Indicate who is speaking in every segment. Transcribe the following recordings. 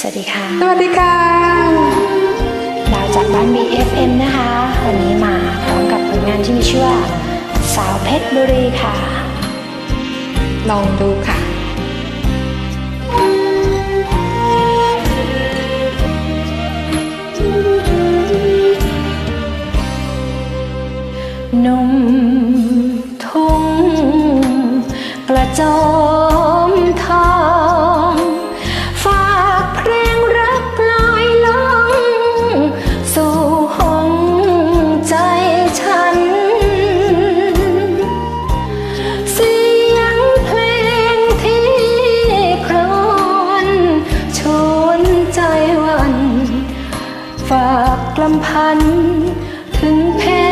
Speaker 1: สวัสดีค่ะ
Speaker 2: สวัสดีค่ะ
Speaker 1: ดาวจากบ้าน BFM นะคะ วันนี้มาพร้อมกับผลงานที่มีชื่อว่า สาวเพชรบุรีค่ะ
Speaker 2: ลองดูค่ะ
Speaker 1: หนุ่มทุ่งกระโจม ความพัน ถึงแพ้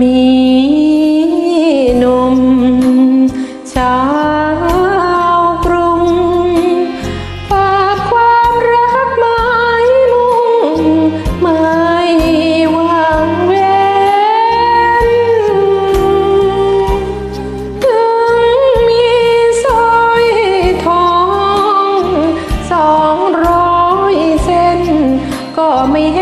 Speaker 2: มีหนุ่มชาวกรุงฝากความรักหมายมุ่งไม่วางเว้นถึงมีสร้อยทองสองร้อยเส้นก็ไม่เห็น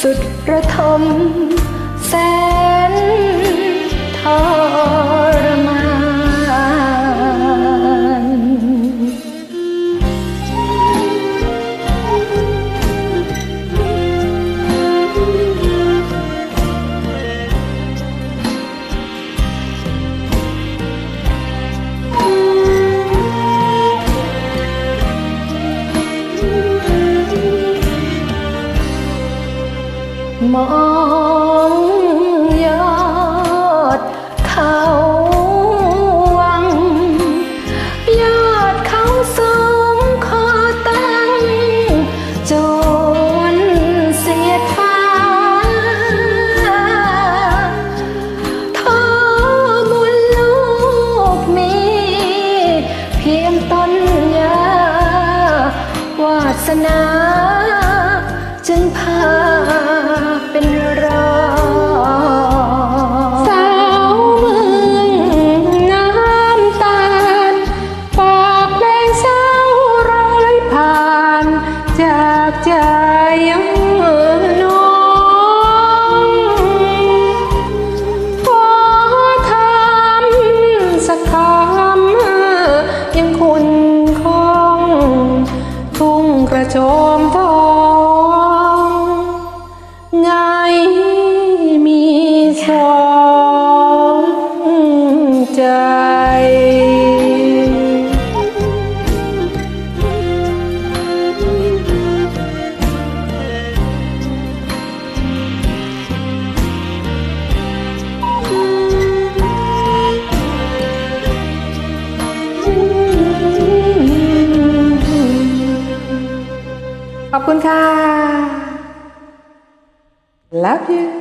Speaker 1: สุดระทมแสนทอง ม
Speaker 2: มทองไงมีสองใจ ขอบคุณค่ะ love you